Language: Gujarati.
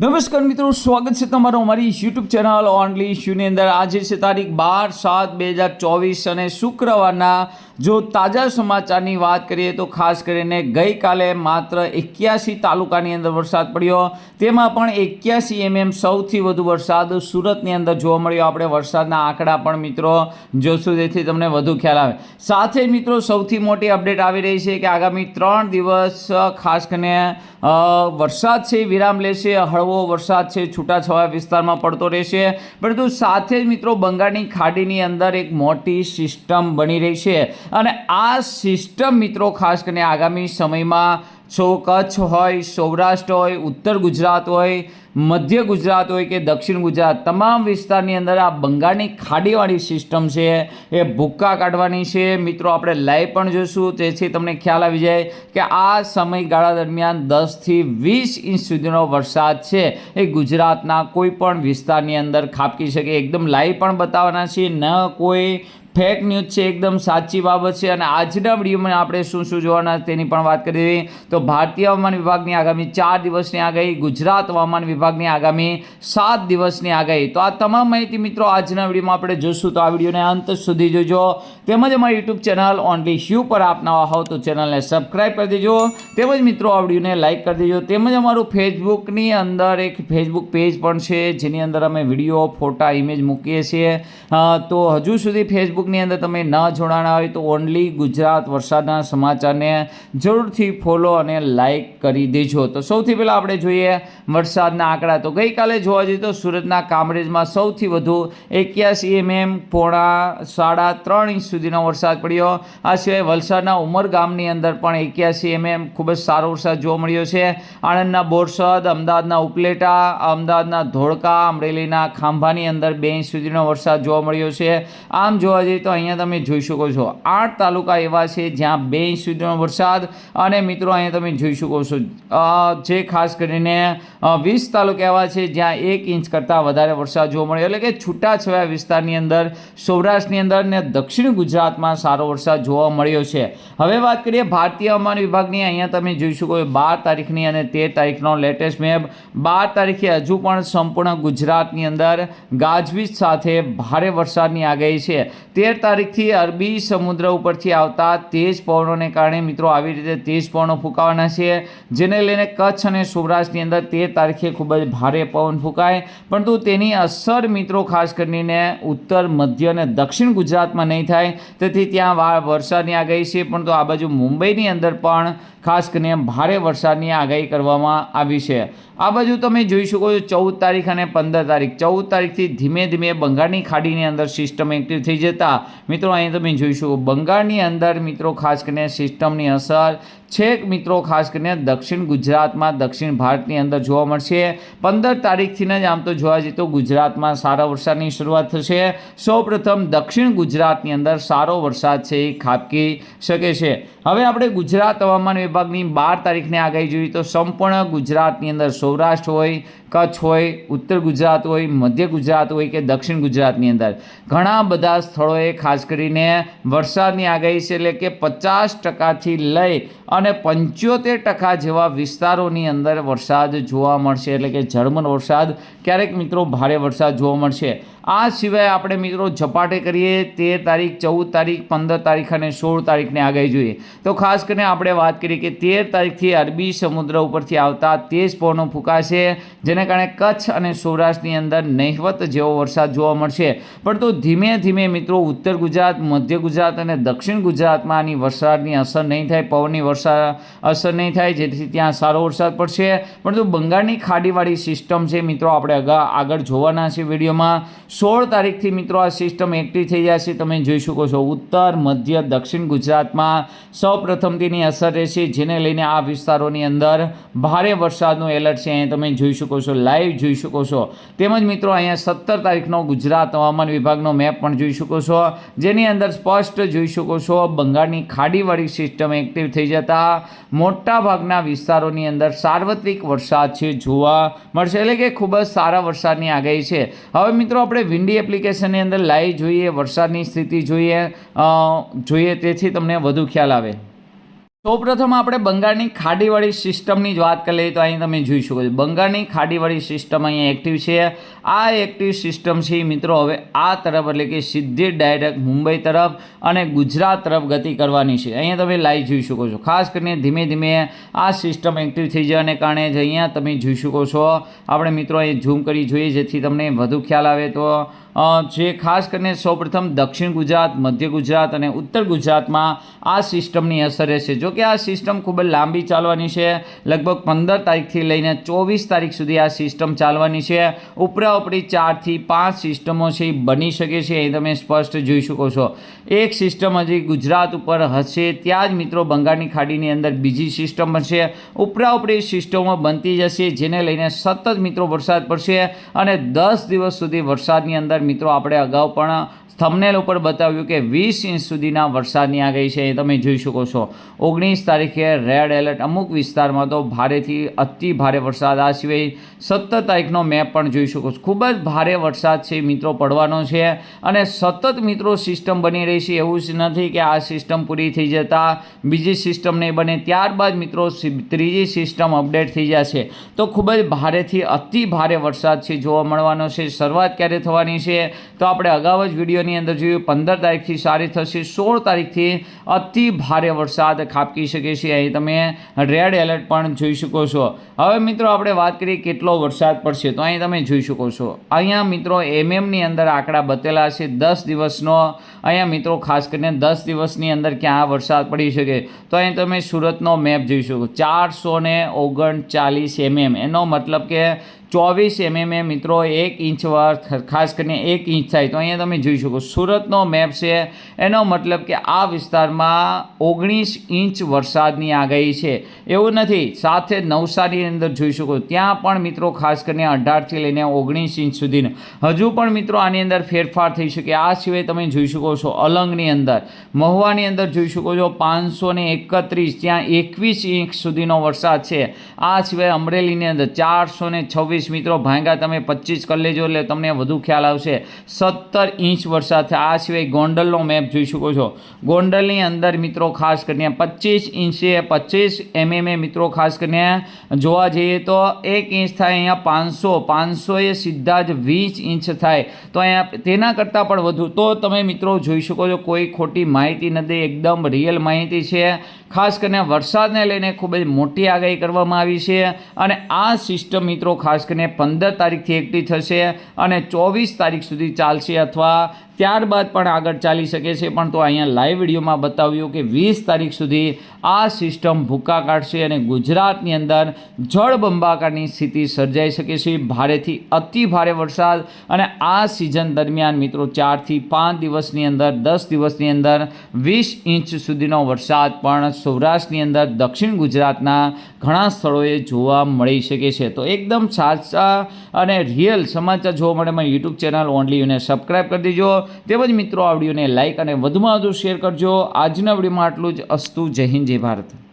નમસ્કાર મિત્રો, સ્વાગત છે તમારું અમારી યુટ્યુબ ચેનલ ઓનલી ઇશ્યુની અંદર. આજે છે તારીખ બાર સાત બે હજાર ચોવીસ અને શુક્રવારના જો તાજા સમાચારની વાત કરીએ તો ખાસ કરીને ગઈકાલે માત્ર એક્યાસી તાલુકાની અંદર વરસાદ પડ્યો. તેમાં પણ એક્યાસી એમએમ સૌથી વધુ વરસાદ સુરતની અંદર જોવા મળ્યો. આપણે વરસાદના આંકડા પણ મિત્રો જોશું, જેથી તમને વધુ ખ્યાલ આવે. સાથે મિત્રો, સૌથી મોટી અપડેટ આવી રહી છે કે આગામી ત્રણ દિવસ ખાસ કરીને વરસાદ છે, વિરામ લેશે, હળવો વરસાદ છે, છૂટાછવાયા વિસ્તારમાં પડતો રહેશે. પરંતુ સાથે જ મિત્રો બંગાળની ખાડીની અંદર એક મોટી સિસ્ટમ બની રહી છે. અને આ સિસ્ટમ મિત્રો ખાસ કરીને આગામી સમયમાં સો કચ્છ હોય, સૌરાષ્ટ્ર હોય, ઉત્તર ગુજરાત હોય મધ્ય ગુજરાત હોય કે દક્ષિણ ગુજરાત, તમામ વિસ્તારની અંદર આ બંગાળની ખાડીવાળી સિસ્ટમ છે. એ ભૂક્કા કાઢવાની છે. મિત્રો, આપણે લાઈવ પણ જોઈશું તેથી તમને ખ્યાલ આવી જાય કે આ સમયગાળા દરમિયાન દસથી વીસ ઇંચ સુધીનો વરસાદ છે. એ ગુજરાતના કોઈ પણ વિસ્તારની અંદર ખાબકી શકે. એકદમ લાઈવ પણ બતાવવાના છીએ. ન કોઈ ફેક ન્યૂઝ છે. એકદમ સાચી બાબત છે. અને આજના વિડીયોમાં આપણે શું શું જોવાના તેની પણ વાત કરી તો ભારતીય હવામાન વિભાગની આગામી ચાર દિવસની આગાહી ગુજરાત હવામાન વિભાગની આગામી સાત દિવસની આગાહી. તો આ તમામ માહિતી મિત્રો આજના વિડીયોમાં આપણે જોશું. તો આ વિડીયોને અંત સુધી જોજો. તેમજ અમારી યુટ્યુબ ચેનલ ઓનલી શ્યુ પર આપ નવા હોવ તો ચેનલને સબસ્ક્રાઈબ કરી દેજો. તેમજ મિત્રો આ વિડીયોને લાઇક કરી દેજો. તેમજ અમારું ફેસબુકની અંદર એક ફેસબુક પેજ પણ છે, જેની અંદર અમે વીડિયો, ફોટા ઇમેજ મૂકીએ છીએ. તો હજુ સુધી ફેસબુકની અંદર તમે ન જોડાણા હોય તો ઓનલી ગુજરાત વરસાદના સમાચારને જરૂરથી ફોલો અને લાઇક કરી દેજો. તો સૌથી પહેલાં આપણે જોઈએ વરસાદના આંકડા. તો ગઈકાલે જોવા જઈએ તો સુરતના કામરેજમાં સૌથી વધુ એક્યાસી એમએમ પોણા સાડા ત્રણ ઇંચ સુધીનો વરસાદ પડ્યો. આ સિવાય વલસાડના ઉમરગામની અંદર પણ એક્યાસી એમએમ ખૂબ જ સારો વરસાદ જોવા મળ્યો છે. આણંદના બોરસદ, અમદાવાદના ઉપલેટા, અમદાવાદના ધોળકા, અમરેલીના ખાંભાની અંદર બે ઇંચ સુધીનો વરસાદ જોવા મળ્યો છે. આમ જોવા જઈએ તો અહીંયા તમે જોઈ શકો છો, આઠ તાલુકા એવા છે જ્યાં બે ઇંચ સુધીનો વરસાદ અને મિત્રો અહીંયા તમે જોઈ શકો છો. જે ખાસ કરીને વીસ તાલુકા એવા છે જ્યાં એક ઇંચ કરતાં વધારે વરસાદ જોવા મળ્યો. એટલે કે છૂટાછવાયા વિસ્તારની અંદર, સૌરાષ્ટ્રની અંદર ને દક્ષિણ ગુજરાતમાં સારો વરસાદ જોવા મળ્યો છે. હવે વાત કરીએ ભારતીય હવામાન વિભાગની. અહીંયા તમે જોઈ શકો બાર તારીખની અને તેર તારીખનો લેટેસ્ટ મેપ. બાર તારીખે હજુ પણ સંપૂર્ણ ગુજરાતની અંદર ગાજવીજ સાથે ભારે વરસાદની આગાહી છે. તેર તારીખથી અરબી સમુદ્ર ઉપરથી આવતા તેજ પવનોને કારણે મિત્રો આવી રીતે તેજ પવનો ફૂંકાવાના છે. જેને લઈને કચ્છ અને સૌરાષ્ટ્રની અંદર તેર તારીખે ખૂબ જ ભારે પવન ફૂંકાય. પરંતુ તેની અસર મિત્રો ખાસ કરીને ઉત્તર, મધ્ય અને દક્ષિણ ગુજરાતમાં નહીં થાય. તેથી ત્યાં વરસાદની આગાહી છે. પરંતુ આ બાજુ મુંબઈની અંદર પણ ખાસ કરીને ભારે વરસાદની આગાહી કરવામાં આવી છે. આ બાજુ તમે જોઈ શકો છો ચૌદ તારીખ અને પંદર તારીખ. ચૌદ તારીખથી ધીમે ધીમે બંગાળની ખાડીની અંદર સિસ્ટમ એક્ટિવ થઈ જતા મિત્રો અહીં તમે જોઈ શકો બંગાળની અંદર મિત્રો ખાસ કરીને સિસ્ટમની અસર છેક મિત્રો ખાસ કરીને દક્ષિણ ગુજરાતમાં દક્ષિણ ભારતની અંદર જોવા મળશે. પંદર તારીખથી જ આમ તો જોવા જઈએ તો ગુજરાતમાં સારા વરસાદની શરૂઆત થશે. સૌપ્રથમ દક્ષિણ ગુજરાતની અંદર સારો વરસાદ છે એ ખાબકી શકે છે. હવે આપણે ગુજરાત હવામાન વિભાગની બાર તારીખની આગાહી જોઈએ તો સંપૂર્ણ ગુજરાતની અંદર સૌરાષ્ટ્ર હોય, કચ્છ હોય, ઉત્તર ગુજરાત હોય, મધ્ય ગુજરાત હોય કે દક્ષિણ ગુજરાતની અંદર. ઘણા બધા સ્થળોએ ખાસ કરીને વરસાદની આગાહી છે એટલે કે પચાસ ટકાથી લઈ અને પંચોતેર ટકા જેવા વિસ્તારોની અંદર વરસાદ જોવા મળશે એટલે કે ઝરમર વરસાદ. ક્યારેક મિત્રો ભારે વરસાદ જોવા મળશે. આ સિવાય આપણે મિત્રો ઝપાટે કરીએ તેર તારીખ, ચૌદ તારીખ, પંદર તારીખ અને સોળ તારીખને આગાહી જોઈએ. તો ખાસ કરીને આપણે વાત કરીએ કે તેર તારીખથી અરબી સમુદ્ર ઉપરથી આવતા તેજ પવનો ફૂંકાશે, જેને કારણે કચ્છ અને સૌરાષ્ટ્રની અંદર નહિવત જેવો વરસાદ જોવા મળશે. પરંતુ ધીમે ધીમે મિત્રો ઉત્તર ગુજરાત, મધ્ય ગુજરાત અને દક્ષિણ ગુજરાતમાં આની વરસાદની અસર નહીં થાય, પવનની વરસાદ અસર નહીં થાય, જેથી ત્યાં સારો વરસાદ પડશે. પરંતુ બંગાળની ખાડીવાળી સિસ્ટમ છે મિત્રો, આપણે આગા આગળ જોવાના છે વિડીયોમાં. સોળ તારીખથી મિત્રો આ સિસ્ટમ એક્ટિવ થઈ જશે તમે જોઈ શકો છો ઉત્તર, મધ્ય, દક્ષિણ ગુજરાતમાં સૌ પ્રથમથીની અસર રહેશે, જેને લઈને આ વિસ્તારોની અંદર ભારે વરસાદનું એલર્ટ છે. અહીંયા તમે જોઈ શકો છો લાઈવ જોઈ શકો છો. તેમજ મિત્રો અહીંયા સત્તર તારીખનો ગુજરાત હવામાન વિભાગનો મેપ પણ જોઈ શકો છો. જેની અંદર સ્પષ્ટ જોઈ શકો છો, બંગાળની ખાડીવાળી સિસ્ટમ એક્ટિવ થઈ જતા મોટા ભાગના વિસ્તારોની અંદર સાર્વત્રિક વરસાદ છે જોવા મળશે. એટલે કે ખૂબ જ સારા વરસાદની આગાહી છે. હવે મિત્રો, આપણે વિન્ડી એપ્લિકેશનની અંદર લાઈવ જોઈએ વરસાદની સ્થિતિ જોઈએ જોઈએ તેથી તમને વધુ ખ્યાલ આવે. સૌપ્રથમ આપણે બંગાળની ખાડીવાળી સિસ્ટમની જ વાત કરી લઈએ તો અહીં તમે જોઈ શકો છો. બંગાળની ખાડીવાળી સિસ્ટમ અહીંયા એક્ટિવ છે. આ એક્ટિવ સિસ્ટમ છે મિત્રો, હવે આ તરફ એટલે કે સીધી ડાયરેક્ટ મુંબઈ તરફ અને ગુજરાત તરફ ગતિ કરવાની છે. અહીંયા તમે લાઈવ જોઈ શકો છો. ખાસ કરીને ધીમે ધીમે આ સિસ્ટમ એક્ટિવ થઈ જવાને કારણે જ અહીંયા તમે જોઈ શકો છો. આપણે મિત્રો અહીં ઝૂમ કરી જોઈએ, જેથી તમને વધુ ખ્યાલ આવે તો જે ખાસ કરીને સૌપ્રથમ દક્ષિણ ગુજરાત, મધ્ય ગુજરાત અને ઉત્તર ગુજરાતમાં આ સિસ્ટમની અસર રહેશે. જો કે આ સિસ્ટમ ખૂબ જ લાંબી ચાલવાની છે. લગભગ પંદર તારીખથી લઈને ચોવીસ તારીખ સુધી આ સિસ્ટમ ચાલવાની છે. ઉપરા ઉપરી ચારથી પાંચ સિસ્ટમો છે એ બની શકે છે, એ તમે સ્પષ્ટ જોઈ શકો છો. એક સિસ્ટમ હજી ગુજરાત ઉપર હશે, ત્યાં જ મિત્રો બંગાળની ખાડીની અંદર બીજી સિસ્ટમ બનશે ઉપરા ઉપરી સિસ્ટમો બનતી જશે, જેને લઈને સતત મિત્રો વરસાદ પડશે અને દસ દિવસ સુધી વરસાદની અંદર મિત્રો આપણે અગાઉ પણ થંબનેલ ઉપર બતાવ્યું કે વીસ ઇંચ સુધીના વરસાદની આગાહી છે, એ તમે જોઈ શકો છો. ઓગણીસ તારીખે રેડ એલર્ટ અમુક વિસ્તારમાં તો ભારેથી અતિ ભારે વરસાદ. આ સિવાય સત્તર તારીખનો મેપ પણ જોઈ શકો છો. ખૂબ જ ભારે વરસાદ છે મિત્રો, પડવાનો છે અને સતત મિત્રો સિસ્ટમ બની રહી છે. એવું જ નથી કે આ સિસ્ટમ પૂરી થઈ જતાં બીજી સિસ્ટમ નહીં બને. ત્યારબાદ મિત્રો ત્રીજી સિસ્ટમ અપડેટ થઈ જશે. તો ખૂબ જ ભારેથી અતિ ભારે વરસાદ છે જોવા મળવાનો છે. શરૂઆત ક્યારે થવાની છે, તો આપણે અગાઉ જ વિડીયોની અંદર જોયું પંદર તારીખથી સારી થશે, સોળ તારીખથી અતિ ભારે વરસાદ ખાબકી શકે છે. અહીં તમે રેડ એલર્ટ પણ જોઈ શકો છો. હવે મિત્રો આપણે વાત કરીએ કેટલો વરસાદ પડશે. તો અહીં તમે જોઈ શકો છો. અહીંયા મિત્રો એમએમની અંદર આંકડા બતેલા છે. દસ દિવસનો. અહીંયા મિત્રો ખાસ કરીને દસ દિવસની અંદર ક્યાં વરસાદ પડી શકે. તો અહીં તમે સુરતનો મેપ જોઈ શકો. ચારસો ને ઓગણચાલીસ એમએમ એનો મતલબ કે ચોવીસ એમએમ એ મિત્રો, એક ઇંચ ખાસ કરીને એક ઇંચ થાય તો અહીંયા તમે જોઈ શકો, સુરતનો મેપ છે. એનો મતલબ કે આ વિસ્તારમાં ઓગણીસ ઇંચ વરસાદની આગાહી છે. એવું નથી, સાથે નવસારી અંદર જોઈ શકો. ત્યાં પણ મિત્રો, ખાસ કરીને અઢારથી લઈને ઓગણીસ ઇંચ સુધીનો. હજુ પણ મિત્રો, આની અંદર ફેરફાર થઈ શકે. આ સિવાય તમે જોઈ શકો છો, અલંગની અંદર. મહુવાની અંદર જોઈ શકો છો, પાંચસો ને એકત્રીસ, ત્યાં એકવીસ ઇંચ સુધીનો વરસાદ છે. આ સિવાય અમરેલીની અંદર ચારસો ને છવ્વીસ મિત્રો, ભાંગા તમે પચીસ કરી લેજો એટલે તમને વધુ ખ્યાલ આવશે. સત્તર ઇંચ વરસાદ આ સિવાય ગોંડલનો મેપ જોઈ શકો છો. ગોંડલની અંદર મિત્રો, ખાસ કરીને પચીસ ઇંચે પચીસ એમએમએ મિત્રો, ખાસ કરીને જોવા જઈએ તો એક ઇંચ થાય અહીંયા પાંચસો. પાંચસોએ સીધા જ વીસ ઇંચ થાય. તો અહીંયા તેના કરતાં પણ વધુ. તો તમે મિત્રો જોઈ શકો છો, કોઈ ખોટી માહિતી નથી. એકદમ રિયલ માહિતી છે. ખાસ કરીને વરસાદને લઈને ખૂબ જ મોટી આગાહી કરવામાં આવી છે. અને આ સિસ્ટમ મિત્રો, ખાસ કરીને પંદર તારીખથી એકઠી થશે અને ચોવીસ તારીખ સુધી ચાલશે અથવા ત્યારબાદ પણ આગળ ચાલી શકે છે. પણ તો અહીંયા લાઈવ વિડીયોમાં બતાવ્યું કે વીસ તારીખ સુધી આ સિસ્ટમ ભૂકા કાઢશે અને ગુજરાતની અંદર જળબંબાકારની સ્થિતિ સર્જાઈ શકે છે. ભારેથી અતિ ભારે વરસાદ અને આ સિઝન દરમિયાન મિત્રો ચારથી પાંચ દિવસની અંદર, દસ દિવસની અંદર વીસ ઇંચ સુધીનો વરસાદ પણ સૌરાષ્ટ્રની અંદર દક્ષિણ ગુજરાતના ઘણા સ્થળોએ જોવા મળી શકે છે. તો એકદમ સાચા અને રિયલ સમાચાર જોવા માટે મારી યુટ્યુબ ચેનલ ઓનલી યુને સબસ્ક્રાઈબ કરી દેજો. તેમજ મિત્રો આ વિડીયોને લાઇક અને વધુમાં વધુ શેર કરજો. આજના વિડીયોમાં આટલું જ. અસ્તુ, જય હિન્દ, જય ભારત.